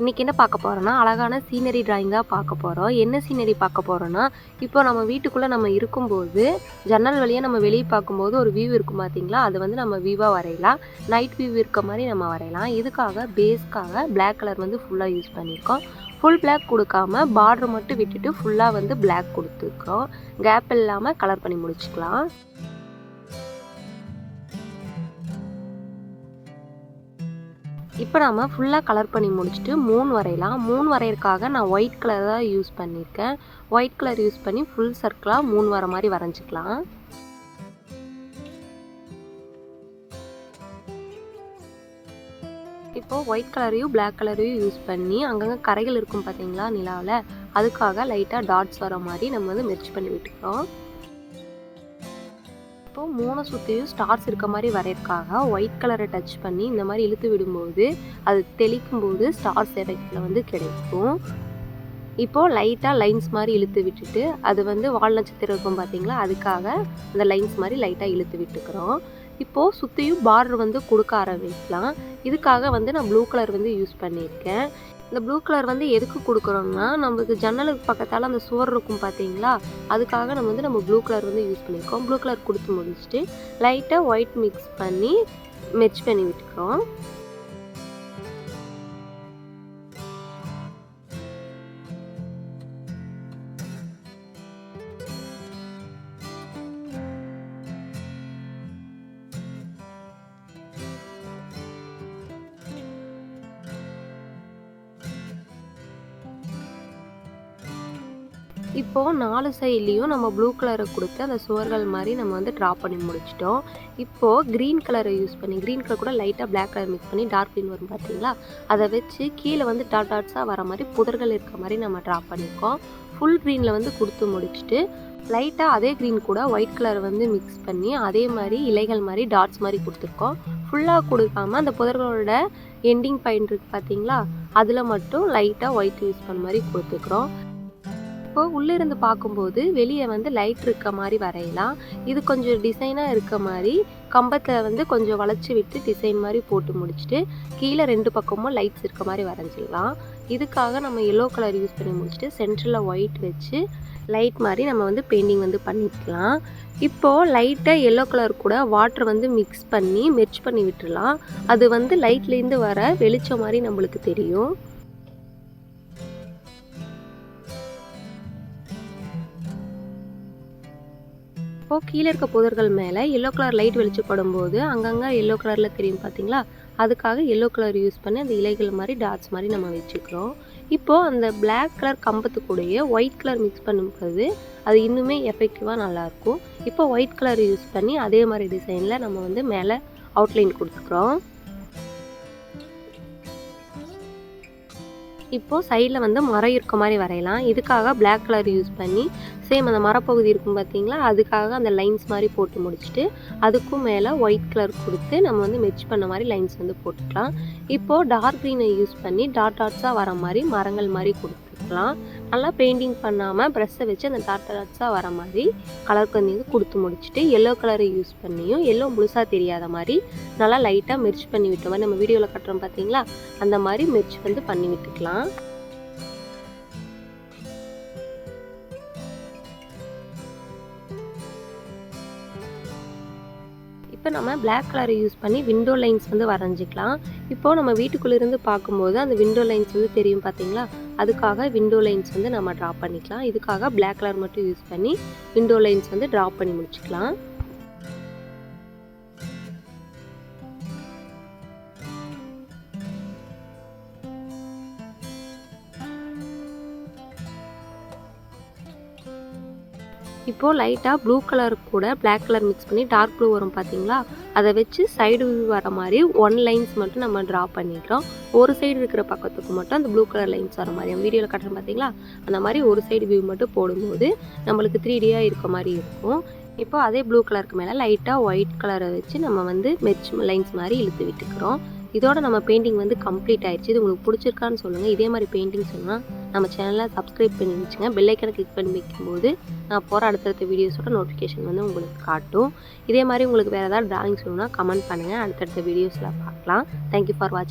இன்றைக்கி என்ன பார்க்க போகிறோன்னா அழகான சீனரி டிராயிங் தான் பார்க்க போகிறோம் என்ன சீனரி பார்க்க போகிறோன்னா இப்போ நம்ம வீட்டுக்குள்ளே நம்ம இருக்கும்போது ஜன்னல் வழியாக நம்ம வெளியே பார்க்கும்போது ஒரு வியூ இருக்கும் பார்த்தீங்களா அது வந்து நம்ம வியூவாக வரையலாம். நைட் வியூ இருக்க மாதிரி நம்ம வரையலாம். இதுக்காக பேஸ்க்காக பிளாக் கலர் வந்து ஃபுல்லாக யூஸ் பண்ணியிருக்கோம். ஃபுல் பிளாக் கொடுக்காம பார்டர் மட்டும் விட்டுட்டு ஃபுல்லாக வந்து பிளாக் கொடுத்துருக்கோம். கேப் இல்லாமல் கலர் பண்ணி முடிச்சுக்கலாம். இப்போ நம்ம ஃபுல்லாக கலர் பண்ணி முடிச்சுட்டு மூணு வரையலாம். மூணு வரையறதுக்காக நான் ஒயிட் கலர் தான் யூஸ் பண்ணியிருக்கேன். ஒயிட் கலர் யூஸ் பண்ணி ஃபுல் சர்க்கிளாக மூணு வர மாதிரி வரைஞ்சிக்கலாம். இப்போது ஒயிட் கலரையும் பிளாக் கலரையும் யூஸ் பண்ணி அங்கங்கே கரைகள் இருக்கும் பார்த்தீங்களா நிலாவில் அதுக்காக லைட்டாக டாட்ஸ் வர மாதிரி நம்ம வந்து மெர்ச் பண்ணி விட்டுக்கிறோம். இப்போது மூணு சுற்றியும் ஸ்டார்ஸ் இருக்க மாதிரி வரையறதுக்காக ஒயிட் கலரை டச் பண்ணி இந்த மாதிரி இழுத்து விடும்போது அது தெளிக்கும் போது ஸ்டார்ஸ் எஃபெக்டில் வந்து கிடைக்கும். இப்போது லைட்டாக லைன்ஸ் மாதிரி இழுத்து விட்டுட்டு அது வந்து வால் நட்சத்திரம் இருக்கும் பார்த்தீங்களா அதுக்காக அந்த லைன்ஸ் மாதிரி லைட்டாக இழுத்து விட்டுக்கிறோம். இப்போது சுற்றியும் பார்டர் வந்து கொடுக்க ஆரம்பிக்கலாம். இதுக்காக வந்து நான் ப்ளூ கலர் வந்து யூஸ் பண்ணியிருக்கேன். இந்த ப்ளூ கலர் வந்து எதுக்கு கொடுக்குறோம்னா நம்மளுக்கு ஜன்னலுக்கு பக்கத்தால் அந்த சுவர் இருக்கும் பார்த்தீங்களா அதுக்காக நம்ம வந்து நம்ம ப்ளூ கலர் வந்து யூஸ் பண்ணியிருக்கோம். ப்ளூ கலர் கொடுத்து முடிச்சுட்டு லைட்டாக ஒயிட் மிக்ஸ் பண்ணி மெர்ச் பண்ணி விட்டுக்கிறோம். இப்போது நாலு சைட்லேயும் நம்ம ப்ளூ கலரை கொடுத்து அந்த சுவர்கள் மாதிரி நம்ம வந்து ட்ரா பண்ணி முடிச்சிட்டோம். இப்போது க்ரீன் கலரை யூஸ் பண்ணி க்ரீன் கலர் கூட லைட்டாக பிளாக் கலர் மிக்ஸ் பண்ணி டார்க் க்ரீன் வரும் பார்த்தீங்களா அதை வச்சு கீழே வந்து டாட் டாட்ஸாக வர மாதிரி புதர்கள் இருக்க மாதிரி நம்ம ட்ரா பண்ணியிருக்கோம் ஃபுல் க்ரீனில் வந்து கொடுத்து முடிச்சுட்டு லைட்டாக அதே க்ரீன் கூட ஒயிட் கலர் வந்து மிக்ஸ் பண்ணி அதே மாதிரி இலைகள் மாதிரி டாட்ஸ் மாதிரி கொடுத்துருக்கோம். ஃபுல்லாக கொடுக்காம அந்த புதர்களோட எண்டிங் பாயிண்ட் இருக்குது பார்த்தீங்களா அதில் மட்டும் லைட்டாக ஒயிட் யூஸ் பண்ண மாதிரி கொடுத்துக்கிறோம். இப்போ உள்ளே இருந்து பார்க்கும்போது வெளியே வந்து லைட் இருக்க மாதிரி வரையலாம். இது கொஞ்சம் டிசைனாக இருக்க மாதிரி கம்பத்தில் வந்து கொஞ்சம் வளைச்சி விட்டு டிசைன் மாதிரி போட்டு முடிச்சுட்டு கீழே ரெண்டு பக்கமும் லைட்ஸ் இருக்க மாதிரி வரைஞ்சிடலாம். இதுக்காக நம்ம எல்லோ கலர் யூஸ் பண்ணி முடிச்சுட்டு சென்டரில் ஒயிட் வச்சு லைட் மாதிரி நம்ம வந்து பெயிண்டிங் வந்து பண்ணிக்கலாம். இப்போது லைட்டாக எல்லோ கலர் கூட வாட்டர் வந்து மிக்ஸ் பண்ணி மெர்ச் பண்ணி விட்டுடலாம். அது வந்து லைட்லேருந்து வர வெளிச்சம் மாதிரி நம்மளுக்கு தெரியும். இப்போது கீழே இருக்க புதர்கள் மேலே எல்லோ கலர் லைட் வெளிச்சப்படும் போது அங்கங்கே எல்லோ கலரில் தெரியும் பார்த்தீங்களா அதுக்காக எல்லோ கலர் யூஸ் பண்ணி அந்த இலைகள் மாதிரி டாட்ஸ் மாதிரி நம்ம வச்சுக்கிறோம். இப்போது அந்த பிளாக் கலர் கம்பத்து கூடயே ஒயிட் கலர் மிக்ஸ் பண்ணும்போது அது இன்னுமே எஃபெக்டிவாக நல்லாயிருக்கும். இப்போ ஒயிட் கலர் யூஸ் பண்ணி அதே மாதிரி டிசைனில் நம்ம வந்து மேலே அவுட்லைன் கொடுத்துக்கிறோம். இப்போது சைடில் வந்து மரம் இருக்க மாதிரி வரையலாம். இதுக்காக பிளாக் கலர் யூஸ் பண்ணி சேம் அந்த மரப்பகுதி இருக்கும் பார்த்தீங்களா அதுக்காக அந்த லைன்ஸ் மாதிரி போட்டு முடிச்சுட்டு அதுக்கும் மேலே ஒயிட் கலர் கொடுத்து நம்ம வந்து மெர்ச் பண்ண மாதிரி லைன்ஸ் வந்து போட்டுக்கலாம். இப்போது டார்க் க்ரீனை யூஸ் பண்ணி டாட் டாட்ஸாக வர மாதிரி மரங்கள் மாதிரி கொடுத்துக்கலாம். நல்லா பெயிண்டிங் பண்ணாமல் ப்ரெஷ்ஷை வச்சு அந்த டாட் டாட்ஸாக வர மாதிரி கலர் வந்து கொடுத்து முடிச்சுட்டு எல்லோ கலரை யூஸ் பண்ணியும் எல்லோ முழுசாக தெரியாத மாதிரி நல்லா லைட்டாக மெர்ச் பண்ணி விட்ட மாதிரி நம்ம வீடியோவில் கட்டுறோம் பார்த்தீங்களா அந்த மாதிரி மெர்ச் வந்து பண்ணி விட்டுக்கலாம். இப்போ நம்ம பிளாக் கலரை யூஸ் பண்ணி விண்டோ லைன்ஸ் வந்து வரைஞ்சிக்கலாம். இப்போது நம்ம வீட்டுக்குள்ளே இருந்து பார்க்கும்போது அந்த விண்டோ லைன்ஸ் வந்து தெரியும் பார்த்தீங்களா? அதுக்காக விண்டோ லைன்ஸ் வந்து நம்ம ட்ரா பண்ணிக்கலாம். இதுக்காக பிளாக் கலர் மட்டும் யூஸ் பண்ணி விண்டோ லைன்ஸ் வந்து ட்ரா பண்ணி முடிச்சுக்கலாம். இப்போது லைட்டாக ப்ளூ கலர் கூட பிளாக் கலர் மிக்ஸ் பண்ணி டார்க் ப்ளூ வரும் பார்த்தீங்களா அதை வச்சு சைடு வியூ வர மாதிரி ஒன் லைன்ஸ் மட்டும் நம்ம ட்ரா பண்ணிக்கிறோம் ஒரு சைடு இருக்கிற பக்கத்துக்கு மட்டும் அந்த ப்ளூ கலர் லைன்ஸ் வர மாதிரி. வீடியோவில் கட்டுறோம் பார்த்தீங்களா அந்த மாதிரி ஒரு சைடு வியூ மட்டும் போடும்போது நம்மளுக்கு த்ரீ டியாக இருக்க மாதிரி இருக்கும். இப்போ அதே ப்ளூ கலருக்கு மேலே லைட்டாக ஒயிட் கலரை வச்சு நம்ம வந்து மெச் லைன்ஸ் மாதிரி இழுத்து விட்டுக்கிறோம். இதோட நம்ம பெயிண்டிங் வந்து கம்ப்ளீட் ஆயிடுச்சு. இது உங்களுக்கு பிடிச்சிருக்கான்னு சொல்லுங்கள் இதே மாதிரி பெயிண்டிங் சொன்னால் நம்ம சேனலை சப்ஸ்கிரைப் பண்ணி வச்சுங்க. பெல்லைக்கனை கிளிக் பண்ணி வைக்கும்போது நான் போகிற அடுத்தடுத்த வீடியோஸோட நோட்டிஃபிகேஷன் வந்து உங்களுக்கு காட்டும். இதே மாதிரி உங்களுக்கு வேறு ஏதாவது டிராயிங்ஸ் வேணும்னா கமெண்ட் பண்ணுங்கள் அடுத்தடுத்த வீடியோஸில் பார்க்கலாம். தேங்க்யூ ஃபார் வாட்சிங்